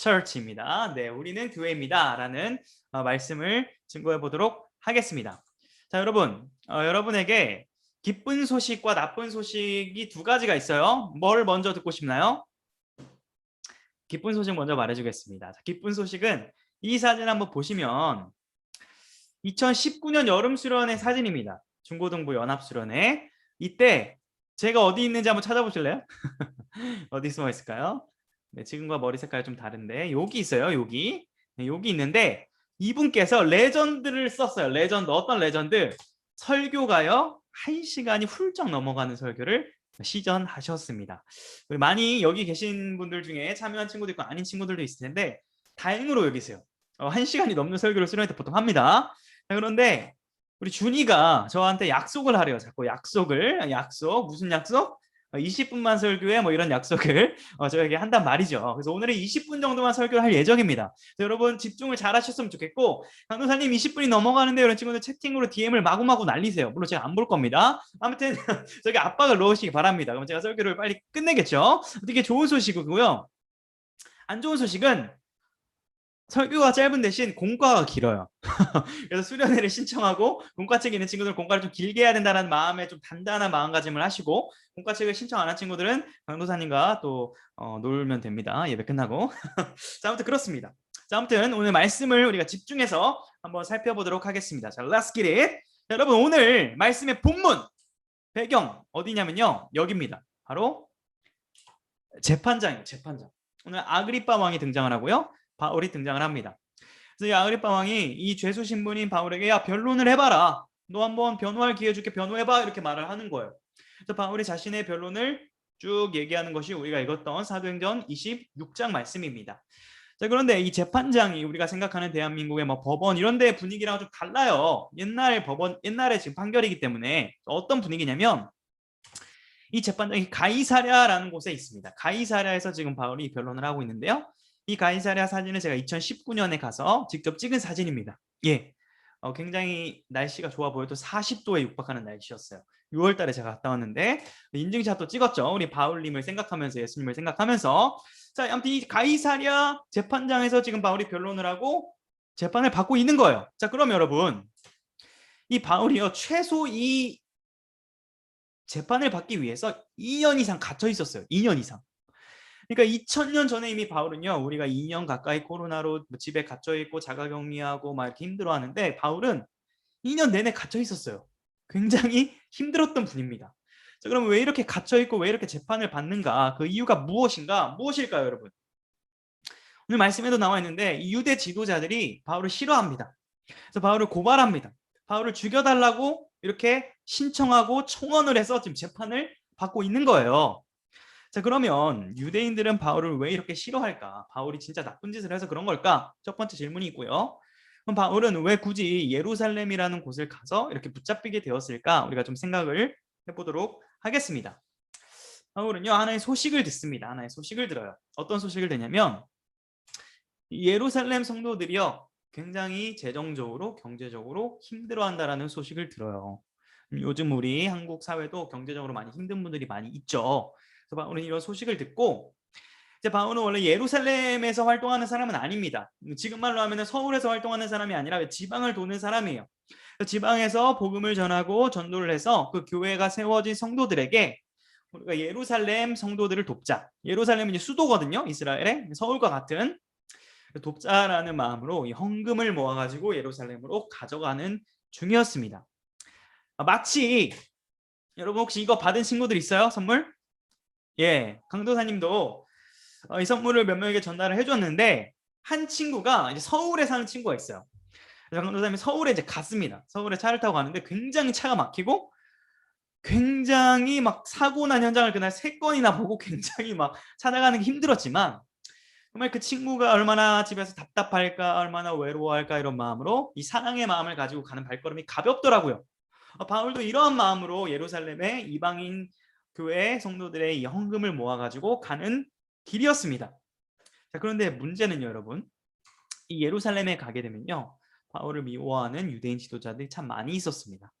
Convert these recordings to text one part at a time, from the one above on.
church입니다. 네, 우리는 교회입니다라는 어, 말씀을 증거해 보도록 하겠습니다. 자, 여러분, 어, 여러분에게 기쁜 소식과 나쁜 소식이 두 가지가 있어요. 뭘 먼저 듣고 싶나요? 기쁜 소식 먼저 말해주겠습니다. 자, 기쁜 소식은 이 사진 한번 보시면 2019년 여름 수련회 사진입니다. 중고등부 연합 수련회. 이때 제가 어디 있는지 한번 찾아보실래요? 어디 숨어 있을까요? 네, 지금과 머리 색깔이 좀 다른데 여기 있어요. 여기. 네, 여기 있는데 이분께서 레전드를 썼어요. 레전드. 어떤 레전드? 설교가요. 한 시간이 훌쩍 넘어가는 설교를 시전하셨습니다. 많이 여기 계신 분들 중에 참여한 친구도 있고 아닌 친구들도 있을 텐데 다행으로 여기세요. 어, 한 시간이 넘는 설교를 수련회 때 보통 합니다. 자, 그런데 우리 준이가 저한테 약속을 하래요. 자꾸 약속을 약속 무슨 약속? 20분만 설교해 뭐 이런 약속을 어, 저에게 한단 말이죠. 그래서 오늘은 20분 정도만 설교를 할 예정입니다. 여러분 집중을 잘 하셨으면 좋겠고 강도사님 20분이 넘어가는데 이런 친구들 채팅으로 DM을 마구마구 날리세요. 물론 제가 안 볼 겁니다. 아무튼 저기 압박을 넣으시기 바랍니다. 그럼 제가 설교를 빨리 끝내겠죠. 되게 좋은 소식이고요. 안 좋은 소식은 설교가 짧은 대신 공과가 길어요. 그래서 수련회를 신청하고 공과책 있는 친구들은 공과를 좀 길게 해야 된다는 마음에 좀 단단한 마음가짐을 하시고 공과책을 신청 안 한 친구들은 강도사님과 또 어, 놀면 됩니다. 예배 끝나고. 자, 아무튼 그렇습니다. 자, 아무튼 오늘 말씀을 우리가 집중해서 한번 살펴보도록 하겠습니다. 자, let's get it. 자, 여러분 오늘 말씀의 본문 배경 어디냐면요. 여기입니다. 바로 재판장이에요. 재판장. 오늘 아그리파 왕이 등장을 하고요. 바울이 등장을 합니다. 그래서 이 아그리파 왕이 이 죄수 신분인 바울에게 야 변론을 해봐라. 너 한번 변호할 기회 줄게 변호해봐 이렇게 말을 하는 거예요. 그래서 바울이 자신의 변론을 쭉 얘기하는 것이 우리가 읽었던 사도행전 26장 말씀입니다. 자 그런데 이 재판장이 우리가 생각하는 대한민국의 뭐 법원 이런 데 분위기랑 좀 달라요. 옛날 법원 옛날에 지금 판결이기 때문에 어떤 분위기냐면 이 재판장이 가이사랴라는 곳에 있습니다. 가이사랴에서 지금 바울이 변론을 하고 있는데요. 이 가이사랴 사진은 제가 2019년에 가서 직접 찍은 사진입니다. 예. 어, 굉장히 날씨가 좋아 보여도 40도에 육박하는 날씨였어요. 6월 달에 제가 갔다 왔는데 인증샷도 찍었죠. 우리 바울님을 생각하면서 예수님을 생각하면서 자, 아무튼 이 가이사랴 재판장에서 지금 바울이 변론을 하고 재판을 받고 있는 거예요. 자, 그럼 여러분 이 바울이요 최소 이 재판을 받기 위해서 2년 이상 갇혀 있었어요. 2년 이상. 그러니까 2000년 전에 이미 바울은요 우리가 2년 가까이 코로나로 뭐 집에 갇혀 있고 자가격리하고 막 이렇게 힘들어하는데 바울은 2년 내내 갇혀 있었어요. 굉장히 힘들었던 분입니다. 자, 그럼 왜 이렇게 갇혀 있고 왜 이렇게 재판을 받는가? 그 이유가 무엇인가? 무엇일까요, 여러분? 오늘 말씀에도 나와 있는데 유대 지도자들이 바울을 싫어합니다. 그래서 바울을 고발합니다. 바울을 죽여달라고 이렇게 신청하고 청원을 해서 지금 재판을 받고 있는 거예요. 자 그러면 유대인들은 바울을 왜 이렇게 싫어할까? 바울이 진짜 나쁜 짓을 해서 그런 걸까? 첫 번째 질문이 있고요. 그럼 바울은 왜 굳이 예루살렘이라는 곳을 가서 이렇게 붙잡히게 되었을까? 우리가 좀 생각을 해보도록 하겠습니다. 바울은요 하나의 소식을 듣습니다. 하나의 소식을 들어요. 어떤 소식을 듣냐면 예루살렘 성도들이요 굉장히 재정적으로 경제적으로 힘들어한다라는 소식을 들어요. 요즘 우리 한국 사회도 경제적으로 많이 힘든 분들이 많이 있죠. 그래서 바울은 이런 소식을 듣고 이제 바울은 원래 예루살렘에서 활동하는 사람은 아닙니다. 지금 말로 하면 서울에서 활동하는 사람이 아니라 지방을 도는 사람이에요. 지방에서 복음을 전하고 전도를 해서 그 교회가 세워진 성도들에게 우리가 예루살렘 성도들을 돕자. 예루살렘은 이제 수도거든요. 이스라엘의 서울과 같은 돕자라는 마음으로 이 헌금을 모아가지고 예루살렘으로 가져가는 중이었습니다. 마치 여러분 혹시 이거 받은 친구들 있어요? 선물? 예, 강도사님도 어, 이 선물을 몇 명에게 전달을 해줬는데 한 친구가 이제 서울에 사는 친구가 있어요. 강도사님이 서울에 이제 갔습니다. 서울에 차를 타고 가는데 굉장히 차가 막히고 굉장히 막 사고 난 현장을 그날 세 건이나 보고 굉장히 막 찾아가는 게 힘들었지만 정말 그 친구가 얼마나 집에서 답답할까 얼마나 외로워할까 이런 마음으로 이 사랑의 마음을 가지고 가는 발걸음이 가볍더라고요. 어, 바울도 이러한 마음으로 예루살렘의 이방인 교회 성도들의 이 헌금을 모아가지고 가는 길이었습니다. 자, 그런데 문제는 여러분, 이 예루살렘에 가게 되면요, 바울을 미워하는 유대인 지도자들이 참 많이 있었습니다.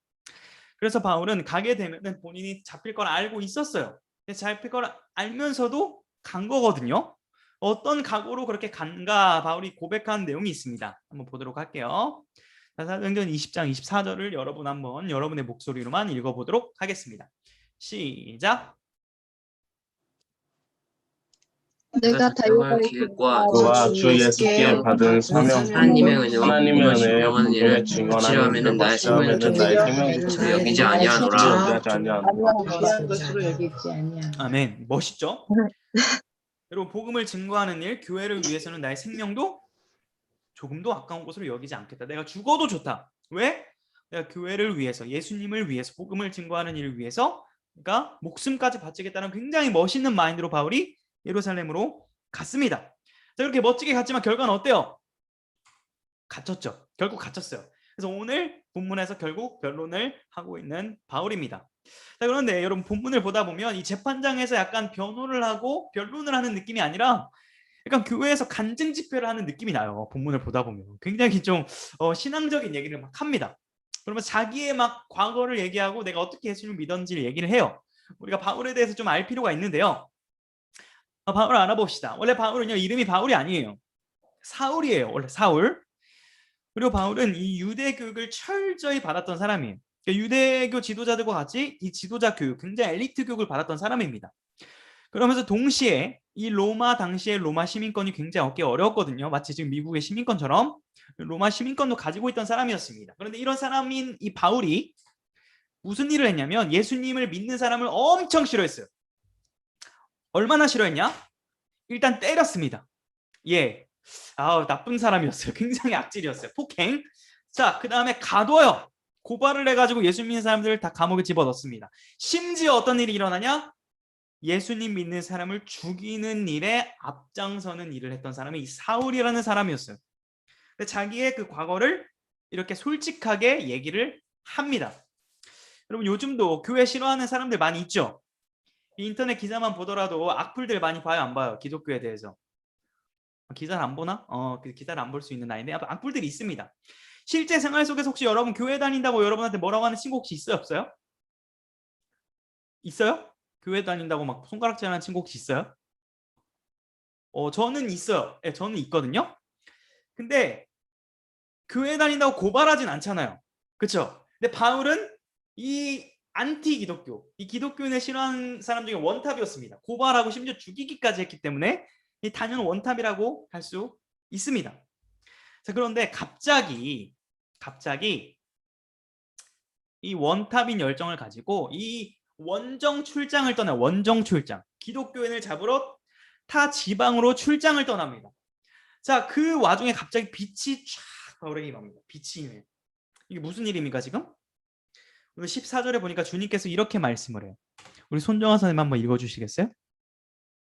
그래서 바울은 가게 되면 본인이 잡힐 걸 알고 있었어요. 잡힐 걸 알면서도 간 거거든요. 어떤 각오로 그렇게 간가 바울이 고백한 내용이 있습니다. 한번 보도록 할게요. 자, 사도행전 20장 24절을 여러분 한번 여러분의 목소리로만 읽어보도록 하겠습니다. 시작. 내가 다윗의 계획과 계획과 주 예수께 받은 사명 하나님의 은혜와 하나님의 은혜 분명한 일을 치료하면은 나의 생명을 나의 생명을 저 여기지 아니하노라. 여기지. 아멘. 멋있죠? 여러분 복음을 증거하는 일, 교회를 위해서는 나의 생명도 조금도 아까운 것으로 여기지 않겠다. 내가 죽어도 좋다. 왜? 내가 교회를 위해서, 예수님을 위해서, 복음을 증거하는 일을 위해서, 그러니까 목숨까지 바치겠다는 굉장히 멋있는 마인드로 바울이 예루살렘으로 갔습니다. 자 그렇게 멋지게 갔지만 결과는 어때요? 갇혔죠. 결국 갇혔어요. 그래서 오늘 본문에서 결국 변론을 하고 있는 바울입니다. 자 그런데 여러분 본문을 보다 보면 이 재판장에서 약간 변호를 하고 변론을 하는 느낌이 아니라 약간 교회에서 간증 집회를 하는 느낌이 나요. 본문을 보다 보면 굉장히 좀 어, 신앙적인 얘기를 막 합니다. 그러면 자기의 막 과거를 얘기하고 내가 어떻게 예수님을 믿었는지를 얘기를 해요. 우리가 바울에 대해서 좀 알 필요가 있는데요. 어, 바울을 알아봅시다. 원래 바울은요 이름이 바울이 아니에요. 사울이에요. 원래 사울. 그리고 바울은 이 유대 교육을 철저히 받았던 사람이에요. 그러니까 유대교 지도자들과 같이 이 지도자 교육, 굉장히 엘리트 교육을 받았던 사람입니다. 그러면서 동시에 이 로마 당시의 로마 시민권이 굉장히 얻기 어려웠거든요. 마치 지금 미국의 시민권처럼 로마 시민권도 가지고 있던 사람이었습니다. 그런데 이런 사람인 이 바울이 무슨 일을 했냐면 예수님을 믿는 사람을 엄청 싫어했어요. 얼마나 싫어했냐? 일단 때렸습니다. 예. 아, 나쁜 사람이었어요. 굉장히 악질이었어요. 폭행. 자, 그 다음에 가둬요. 고발을 해가지고 예수 믿는 사람들을 다 감옥에 집어넣습니다. 심지어 어떤 일이 일어나냐? 예수님 믿는 사람을 죽이는 일에 앞장서는 일을 했던 사람이 이 사울이라는 사람이었어요. 자기의 그 과거를 이렇게 솔직하게 얘기를 합니다. 여러분 요즘도 교회 싫어하는 사람들 많이 있죠? 이 인터넷 기사만 보더라도 악플들 많이 봐요, 안 봐요? 기독교에 대해서. 기사를 안 보나? 어, 그 기사를 안 볼 수 있는 나이인데 악플들이 있습니다. 실제 생활 속에서 혹시 여러분 교회 다닌다고 여러분한테 뭐라고 하는 친구 혹시 있어요, 없어요? 있어요? 교회 다닌다고 막 손가락질 하는 친구 혹시 있어요? 어, 저는 있어요. 예, 저는 있거든요. 근데 교회 다닌다고 고발하진 않잖아요. 그렇죠? 근데 바울은 이 안티 기독교, 이 기독교인을 싫어하는 사람 중에 원탑이었습니다. 고발하고 심지어 죽이기까지 했기 때문에 이 단연 원탑이라고 할 수 있습니다. 자, 그런데 갑자기 갑자기 이 원탑인 열정을 가지고 이 원정 출장을 떠나 원정 출장 기독교인을 잡으러 타 지방으로 출장을 떠납니다. 자, 그 와중에 갑자기 빛이 쫙 바울에게 임합니다. 빛이 임해. 이게 무슨 일입니까 지금? 오늘 14절에 보니까 주님께서 이렇게 말씀을 해요. 우리 손정아 선생님 한번 읽어주시겠어요?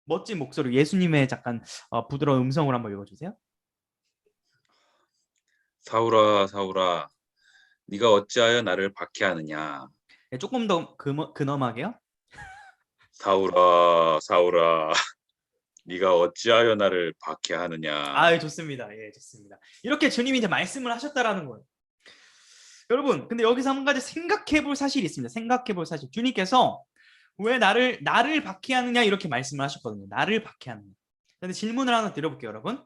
멋진 목소리 예수님의 잠깐 어, 부드러운 음성으로 한번 읽어주세요. 사울아 사울아 네가 어찌하여 나를 박해하느냐 네, 조금 더 근엄, 근엄하게요. 사울아 사울아 네가 어찌하여 나를 박해하느냐 아, 좋습니다. 예, 좋습니다. 이렇게 주님이 이제 말씀을 하셨다라는 거예요. 여러분, 근데 여기서 한 가지 생각해 볼 사실이 있습니다. 생각해 볼 사실. 주님께서 왜 나를 나를 박해하느냐 이렇게 말씀을 하셨거든요. 나를 박해하느냐. 근데 질문을 하나 드려볼게요, 여러분.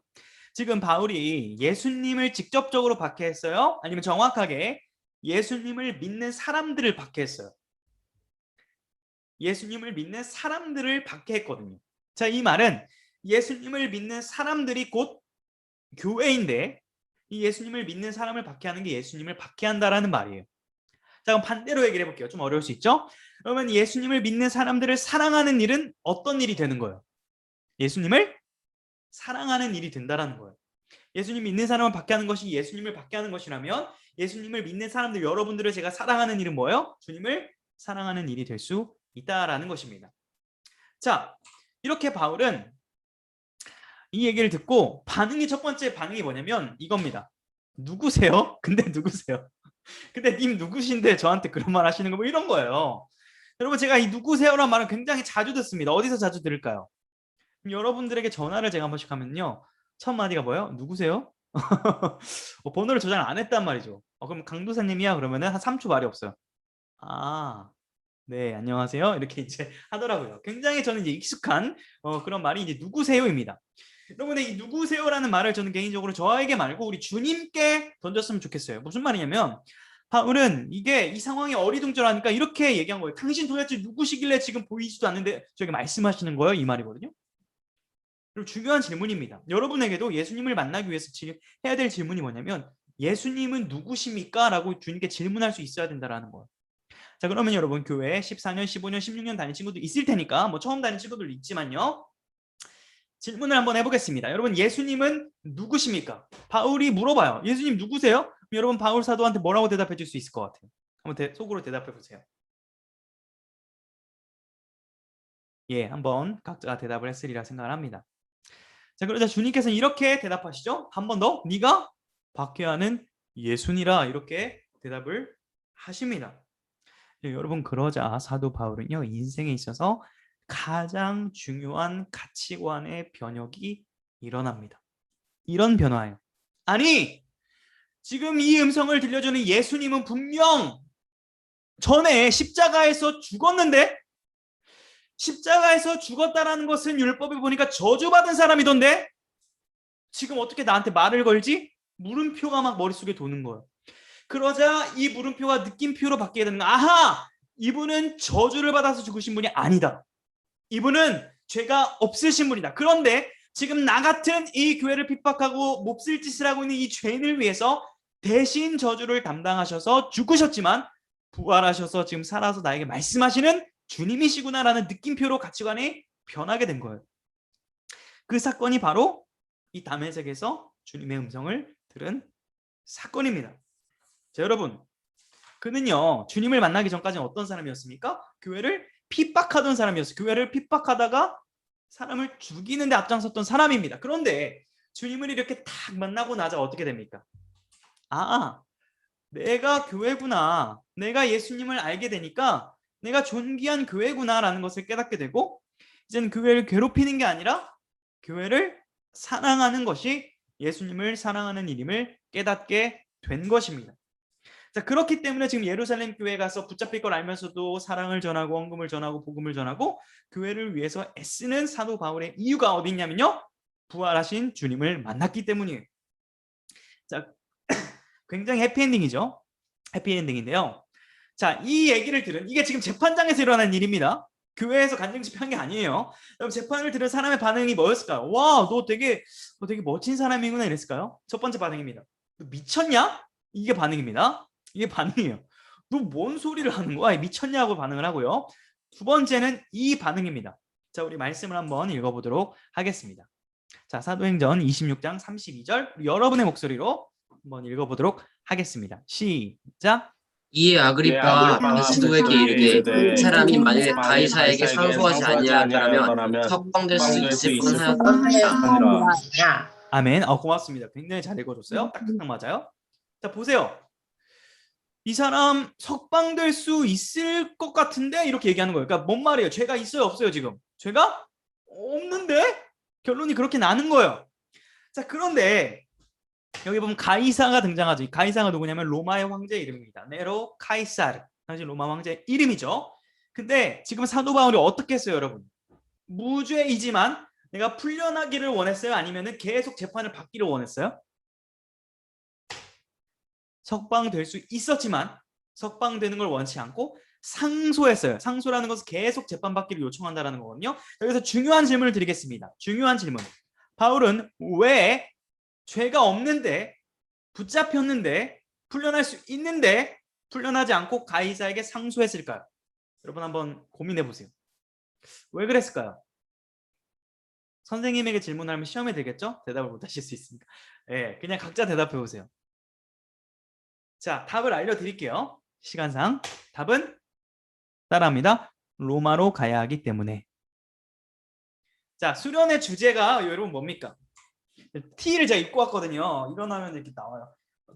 지금 바울이 예수님을 직접적으로 박해했어요? 아니면 정확하게 예수님을 믿는 사람들을 박해했어요? 예수님을 믿는 사람들을 박해했거든요. 자, 이 말은 예수님을 믿는 사람들이 곧 교회인데 이 예수님을 믿는 사람을 박해하는 게 예수님을 박해한다라는 말이에요. 자, 그럼 반대로 얘기를 해볼게요. 좀 어려울 수 있죠? 그러면 예수님을 믿는 사람들을 사랑하는 일은 어떤 일이 되는 거예요? 예수님을 사랑하는 일이 된다라는 거예요. 예수님 믿는 사람을 박해하는 것이 예수님을 박해하는 것이라면 예수님을 믿는 사람들 여러분들을 제가 사랑하는 일은 뭐예요? 주님을 사랑하는 일이 될 수 있다라는 것입니다. 자, 이렇게 바울은 이 얘기를 듣고 반응이 첫 번째 반응이 뭐냐면 이겁니다. 누구세요? 근데 누구세요? 근데 님 누구신데 저한테 그런 말 하시는 거 뭐 이런 거예요. 여러분 제가 이 누구세요라는 말은 굉장히 자주 듣습니다. 어디서 자주 들을까요? 여러분들에게 전화를 제가 한 번씩 하면요. 첫 마디가 뭐예요? 누구세요? 어, 번호를 저장 안 했단 말이죠. 어, 그럼 강도사님이야 그러면은 한 3초 말이 없어요. 아, 네, 안녕하세요. 이렇게 이제 하더라고요. 굉장히 저는 이제 익숙한 어, 그런 말이 이제 누구세요입니다. 여러분의 이 누구세요라는 말을 저는 개인적으로 저에게 말고 우리 주님께 던졌으면 좋겠어요. 무슨 말이냐면 바울은 이게 이 상황이 어리둥절하니까 이렇게 얘기한 거예요. 당신 도대체 누구시길래 지금 보이지도 않는데 저에게 말씀하시는 거예요. 이 말이거든요. 그리고 중요한 질문입니다. 여러분에게도 예수님을 만나기 위해서 질- 해야 될 질문이 뭐냐면 예수님은 누구십니까? 라고 주님께 질문할 수 있어야 된다라는 거예요. 자 그러면 여러분 교회에 14년, 15년, 16년 다닌 친구들 있을 테니까 뭐 처음 다닌 친구들 있지만요. 질문을 한번 해보겠습니다. 여러분 예수님은 누구십니까? 바울이 물어봐요. 예수님 누구세요? 여러분 바울 사도한테 뭐라고 대답해 줄 수 있을 것 같아요? 한번 대- 속으로 대답해 보세요. 예, 한번 각자 대답을 했으리라 생각을 합니다. 자, 그러자 주님께서는 이렇게 대답하시죠. 한 번 더, 네가 박해하는 예수니라 이렇게 대답을 하십니다. 예, 여러분 그러자 사도 바울은요 인생에 있어서 가장 중요한 가치관의 변혁이 일어납니다. 이런 변화예요. 아니 지금 이 음성을 들려주는 예수님은 분명 전에 십자가에서 죽었는데 십자가에서 죽었다라는 것은 율법에 보니까 저주받은 사람이던데 지금 어떻게 나한테 말을 걸지? 물음표가 막 머릿속에 도는 거예요. 그러자 이 물음표가 느낌표로 바뀌게 되는 거야. 아하! 이분은 저주를 받아서 죽으신 분이 아니다. 이분은 죄가 없으신 분이다. 그런데 지금 나 같은 이 교회를 핍박하고 몹쓸 짓을 하고 있는 이 죄인을 위해서 대신 저주를 담당하셔서 죽으셨지만 부활하셔서 지금 살아서 나에게 말씀하시는 주님이시구나라는 느낌표로 가치관이 변하게 된 거예요. 그 사건이 바로 이 다메섹에서 주님의 음성을 들은 사건입니다. 자, 여러분. 그는요, 주님을 만나기 전까지는 어떤 사람이었습니까? 교회를 핍박하던 사람이었어요. 교회를 핍박하다가 사람을 죽이는 데 앞장섰던 사람입니다. 그런데 주님을 이렇게 딱 만나고 나자 어떻게 됩니까? 아, 내가 교회구나. 내가 예수님을 알게 되니까 내가 존귀한 교회구나라는 것을 깨닫게 되고 이제는 교회를 괴롭히는 게 아니라 교회를 사랑하는 것이 예수님을 사랑하는 일임을 깨닫게 된 것입니다. 자 그렇기 때문에 지금 예루살렘 교회 가서 붙잡힐 걸 알면서도 사랑을 전하고 헌금을 전하고 복음을 전하고 교회를 위해서 애쓰는 사도 바울의 이유가 어디 있냐면요 부활하신 주님을 만났기 때문이에요. 자 굉장히 해피엔딩이죠. 해피엔딩인데요. 자 이 얘기를 들은 이게 지금 재판장에서 일어난 일입니다. 교회에서 간증 집회한 게 아니에요. 여러분 재판을 들은 사람의 반응이 뭐였을까요? 와, 너 되게 너 되게 멋진 사람이구나 이랬을까요? 첫 번째 반응입니다. 너 미쳤냐? 이게 반응입니다. 이게 반응이에요. 너 뭔 소리를 하는 거야? 미쳤냐고 반응을 하고요. 두 번째는 이 반응입니다. 자, 우리 말씀을 한번 읽어보도록 하겠습니다. 자, 사도행전 26장 32절 우리 여러분의 목소리로 한번 읽어보도록 하겠습니다. 시작. 이에 아그리빠가 베스도에게 이르되 사람이 만일에 가이사에게 상소하지 아니하더라면 석방될 수 있을 뻔하였다. 아멘. 어, 고맙습니다. 굉장히 잘 읽어줬어요. 딱딱 맞아요. 자, 보세요. 이 사람 석방될 수 있을 것 같은데 이렇게 얘기하는 거예요. 그러니까 뭔 말이에요? 죄가 있어요, 없어요, 지금? 죄가 없는데 결론이 그렇게 나는 거예요. 자, 그런데 여기 보면 가이사가 등장하죠. 이 가이사가 누구냐면 로마의 황제 이름입니다. 네로 카이사르. 당시 로마 황제 이름이죠. 근데 지금 사도 바울이 어떻게 했어요, 여러분? 무죄이지만 내가 풀려나기를 원했어요? 아니면은 계속 재판을 받기를 원했어요? 석방될 수 있었지만 석방되는 걸 원치 않고 상소했어요. 상소라는 것은 계속 재판받기를 요청한다라는 거거든요. 여기서 중요한 질문을 드리겠습니다. 중요한 질문. 바울은 왜 죄가 없는데 붙잡혔는데 풀려날 수 있는데 풀려나지 않고 가이사에게 상소했을까요? 여러분 한번 고민해 보세요. 왜 그랬을까요? 선생님에게 질문하면 시험에 들겠죠? 대답을 못 하실 수 있으니까. 예, 그냥 각자 대답해 보세요. 자, 답을 알려드릴게요. 시간상. 답은 따라합니다. 로마로 가야 하기 때문에. 자, 수련의 주제가 여러분 뭡니까? T를 제가 입고 왔거든요. 일어나면 이렇게 나와요.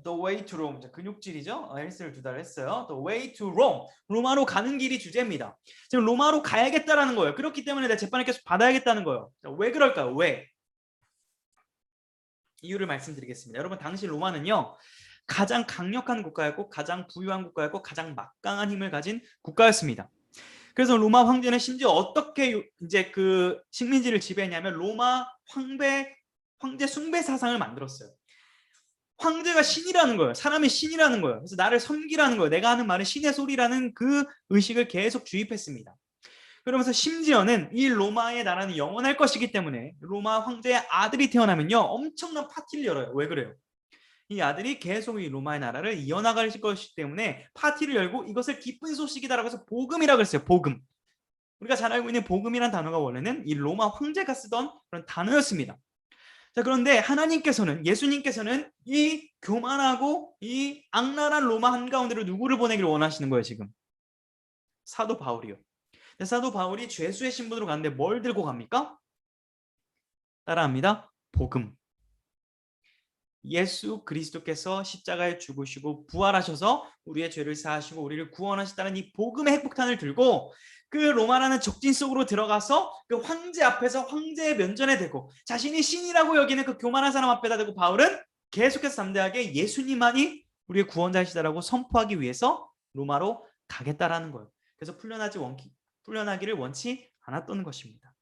The way to Rome. 자, 근육질이죠? 어, 헬스를 두 달 했어요. The way to Rome. 로마로 가는 길이 주제입니다. 지금 로마로 가야겠다라는 거예요. 그렇기 때문에 내가 재판을 계속 받아야겠다는 거예요. 자, 왜 그럴까요? 왜? 이유를 말씀드리겠습니다. 여러분 당시 로마는요. 가장 강력한 국가였고 가장 부유한 국가였고 가장 막강한 힘을 가진 국가였습니다. 그래서 로마 황제는 심지어 어떻게 요- 이제 그 식민지를 지배했냐면 로마 황배 황제 숭배 사상을 만들었어요. 황제가 신이라는 거예요. 사람이 신이라는 거예요. 그래서 나를 섬기라는 거예요. 내가 하는 말은 신의 소리라는 그 의식을 계속 주입했습니다. 그러면서 심지어는 이 로마의 나라는 영원할 것이기 때문에 로마 황제의 아들이 태어나면요 엄청난 파티를 열어요. 왜 그래요? 이 아들이 계속 이 로마의 나라를 이어나갈 것이기 때문에 파티를 열고 이것을 기쁜 소식이다라고 해서 복음이라고 했어요. 복음. 우리가 잘 알고 있는 복음이란 단어가 원래는 이 로마 황제가 쓰던 그런 단어였습니다. 자 그런데 하나님께서는 예수님께서는 이 교만하고 이 악랄한 로마 한가운데로 누구를 보내기를 원하시는 거예요 지금 사도 바울이요. 사도 바울이 죄수의 신분으로 가는데 뭘 들고 갑니까? 따라합니다. 복음. 예수 그리스도께서 십자가에 죽으시고 부활하셔서 우리의 죄를 사하시고 우리를 구원하셨다는 이 복음의 핵폭탄을 들고 그 로마라는 적진 속으로 들어가서 그 황제 앞에서 황제의 면전에 대고 자신이 신이라고 여기는 그 교만한 사람 앞에다 대고 바울은 계속해서 담대하게 예수님만이 우리의 구원자이시다라고 선포하기 위해서 로마로 가겠다라는 거예요. 그래서 풀려나지 원기, 풀려나기를 원치 않았던 것입니다.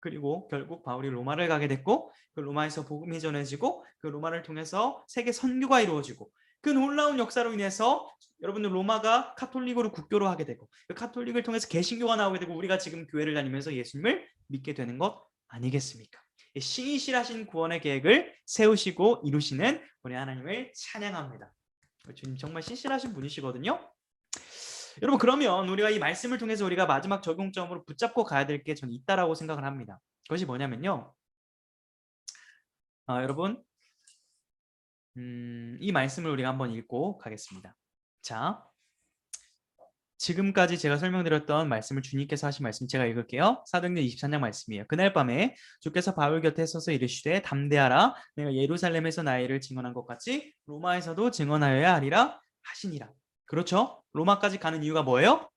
그리고 결국 바울이 로마를 가게 됐고 그 로마에서 복음이 전해지고 그 로마를 통해서 세계 선교가 이루어지고 그 놀라운 역사로 인해서 여러분들 로마가 카톨릭으로 국교로 하게 되고 그 카톨릭을 통해서 개신교가 나오게 되고 우리가 지금 교회를 다니면서 예수님을 믿게 되는 것 아니겠습니까? 이 신실하신 구원의 계획을 세우시고 이루시는 우리 하나님을 찬양합니다. 주님 정말 신실하신 분이시거든요. 여러분 그러면 우리가 이 말씀을 통해서 우리가 마지막 적용점으로 붙잡고 가야 될 게 저는 있다라고 생각을 합니다. 그것이 뭐냐면요. 아, 여러분 음, 이 말씀을 우리가 한번 읽고 가겠습니다. 자, 지금까지 제가 설명드렸던 말씀을 주님께서 하신 말씀 제가 읽을게요. 사도행전 23장 말씀이에요. 그날 밤에 주께서 바울 곁에 서서 이르시되 담대하라 내가 예루살렘에서 일을 증언한 것 같이 로마에서도 증언하여야 하리라 하시니라. 그렇죠? 로마까지 가는 이유가 뭐예요?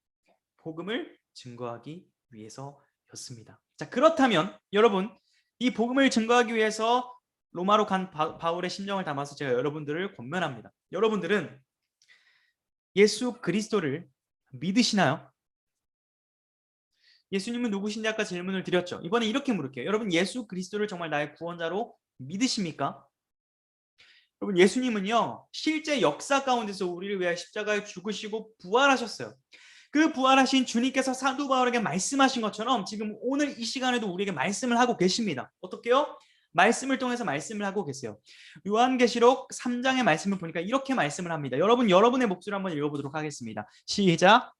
복음을 증거하기 위해서였습니다. 자, 그렇다면 여러분 이 복음을 증거하기 위해서 로마로 간 바, 바울의 심정을 담아서 제가 여러분들을 권면합니다. 여러분들은 예수 그리스도를 믿으시나요? 예수님은 누구신지 아까 질문을 드렸죠. 이번에 이렇게 물을게요. 여러분 예수 그리스도를 정말 나의 구원자로 믿으십니까? 여러분 예수님은요 실제 역사 가운데서 우리를 위하여 십자가에 죽으시고 부활하셨어요. 그 부활하신 주님께서 사도 바울에게 말씀하신 것처럼 지금 오늘 이 시간에도 우리에게 말씀을 하고 계십니다. 어떻게요? 말씀을 통해서 말씀을 하고 계세요. 요한계시록 3장의 말씀을 보니까 이렇게 말씀을 합니다. 여러분 여러분의 목소리 한번 읽어보도록 하겠습니다. 시작.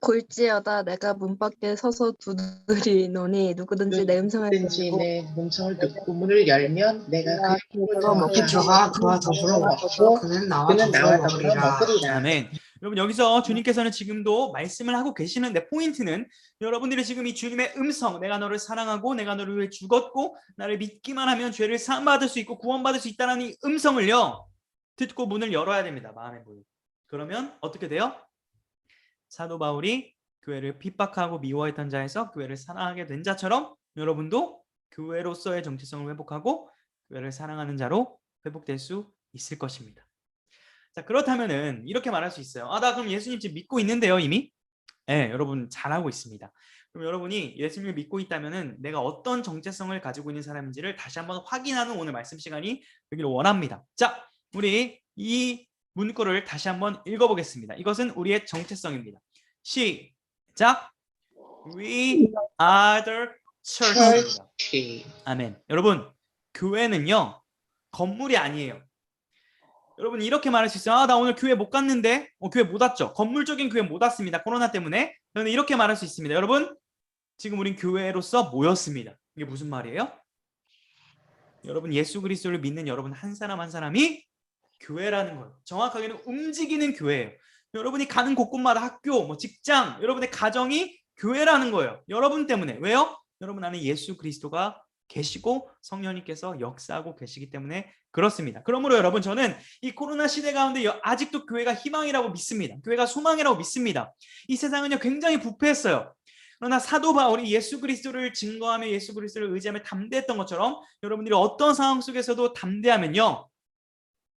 골지어다 내가 문 밖에 서서 두드리노니 누구든지 내 음성을 듣고 내 음성을 듣고 문을 열면 내가 그 그가 먹게 들어가 그와 더불어 먹고 그는 나와 더불어 먹으리라. 먹으리라. 아멘. 여러분 여기서 주님께서는 지금도 말씀을 하고 계시는데 포인트는 여러분들이 지금 이 주님의 음성 내가 너를 사랑하고 내가 너를 위해 죽었고 나를 믿기만 하면 죄를 사함 받을 수 있고 구원받을 수 있다는 이 음성을요 듣고 문을 열어야 됩니다 마음의 문을 그러면 어떻게 돼요? 사도 바울이 교회를 핍박하고 미워했던 자에서 교회를 사랑하게 된 자처럼 여러분도 교회로서의 정체성을 회복하고 교회를 사랑하는 자로 회복될 수 있을 것입니다. 자 그렇다면은 이렇게 말할 수 있어요. 아 나 그럼 예수님 지금 믿고 있는데요 이미? 네 여러분 잘하고 있습니다. 그럼 여러분이 예수님을 믿고 있다면은 내가 어떤 정체성을 가지고 있는 사람인지를 다시 한번 확인하는 오늘 말씀 시간이 되기를 원합니다. 자 우리 이 문구를 다시 한번 읽어보겠습니다. 이것은 우리의 정체성입니다. 시작. We are the church입니다. 그렇지. 아멘. 여러분, 교회는요, 건물이 아니에요. 여러분, 이렇게 말할 수 있어요. 아, 나 오늘 교회 못 갔는데, 어, 교회 못 왔죠. 건물적인 교회 못 왔습니다. 코로나 때문에. 저는 이렇게 말할 수 있습니다. 여러분, 지금 우린 교회로서 모였습니다. 이게 무슨 말이에요? 여러분, 예수 그리스도를 믿는 여러분 한 사람 한 사람이 교회라는 거예요. 정확하게는 움직이는 교회예요. 여러분이 가는 곳곳마다 학교, 뭐 직장, 여러분의 가정이 교회라는 거예요. 여러분 때문에. 왜요? 여러분 안에 예수 그리스도가 계시고 성령님께서 역사하고 계시기 때문에 그렇습니다. 그러므로 여러분 저는 이 코로나 시대 가운데 여- 아직도 교회가 희망이라고 믿습니다. 교회가 소망이라고 믿습니다. 이 세상은요 굉장히 부패했어요. 그러나 사도 바울이 예수 그리스도를 증거하며 예수 그리스도를 의지하며 담대했던 것처럼 여러분들이 어떤 상황 속에서도 담대하면요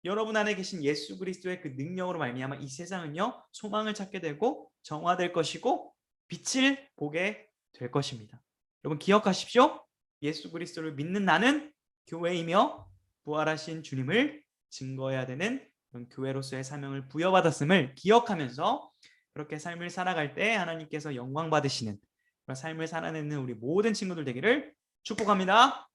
여러분 안에 계신 예수 그리스도의 그 능력으로 말미암아 이 세상은요 소망을 찾게 되고 정화될 것이고 빛을 보게 될 것입니다. 여러분 기억하십시오. 예수 그리스도를 믿는 나는 교회이며 부활하신 주님을 증거해야 되는 교회로서의 사명을 부여받았음을 기억하면서 그렇게 삶을 살아갈 때 하나님께서 영광 받으시는 그런 삶을 살아내는 우리 모든 친구들 되기를 축복합니다.